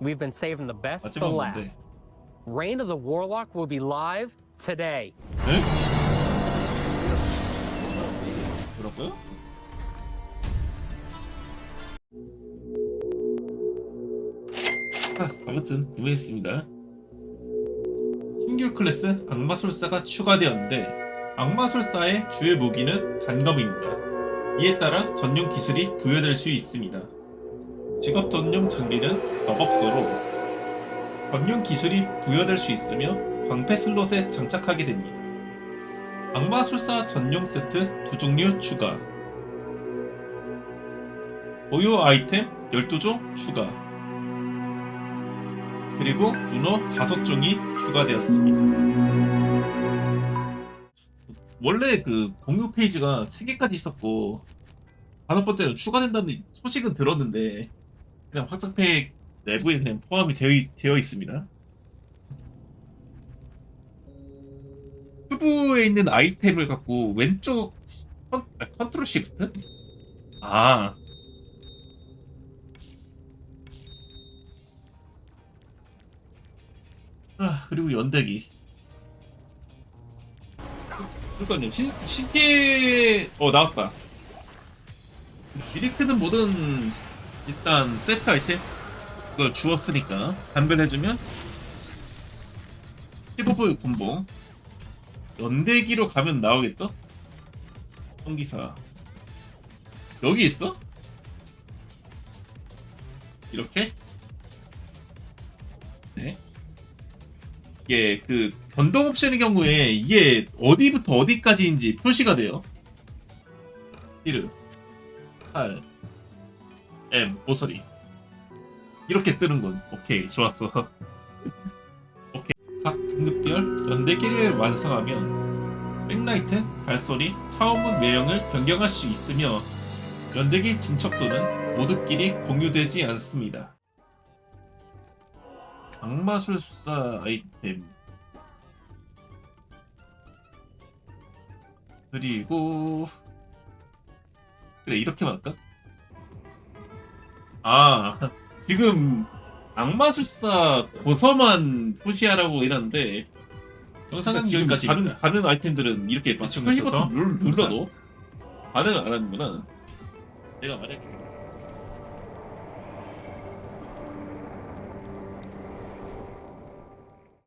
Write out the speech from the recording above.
We've been saving the best for 마지막 last. 뭔데? Reign of the Warlock will be live today. 네? 뭐라고요? 아, 아무튼 구매했습니다. 신규 클래스 악마술사가 추가되었는데 악마술사의 주요 무기는 단검입니다. 이에 따라 전용 기술이 부여될 수 있습니다. 직업 전용 장비는 마법소로 전용 기술이 부여될 수 있으며 방패 슬롯에 장착하게 됩니다. 악마술사 전용 세트 두 종류 추가. 보유 아이템 12종 추가. 그리고 문어 5종이 추가되었습니다. 원래 그 공유 페이지가 3개까지 있었고 다섯 번째는 추가된다는 소식은 들었는데 그냥 확장팩 내부에 그냥 포함이 되어, 있- 되어 있습니다 튜브에 있는 아이템을 갖고 왼쪽 컨, 아, 컨트롤 시프트? 아. 아, 그리고 연대기. 그러니까요, 신, 신기, 어, 나왔다. 미리크든 뭐든, 일단 세트 아이템 그걸 주었으니까 단별해주면 15불 콤보 연대기로 가면 나오겠죠? 성기사 여기 있어? 이렇게? 네. 이게 그 변동 옵션의 경우에 이게 어디부터 어디까지인지 표시가 돼요. 1, 8, 예, 모서리. 이렇게 뜨는군. 오케이, 좋았어. 오케이. 각 등급별 연대기를 완성하면 백라이트, 발소리, 차원문 외형을 변경할 수 있으며 연대기 진척도는 모두끼리 공유되지 않습니다. 악마술사 아이템 그리고 그래 이렇게 할까? 아 지금 악마술사 고서만 표시하라고 이러는데 영상은 지금 다른 다른 아이템들은 이렇게 맞추고 표시 있어서 눌- 눌러도 반응을 안 하는구나. 내가 말할게.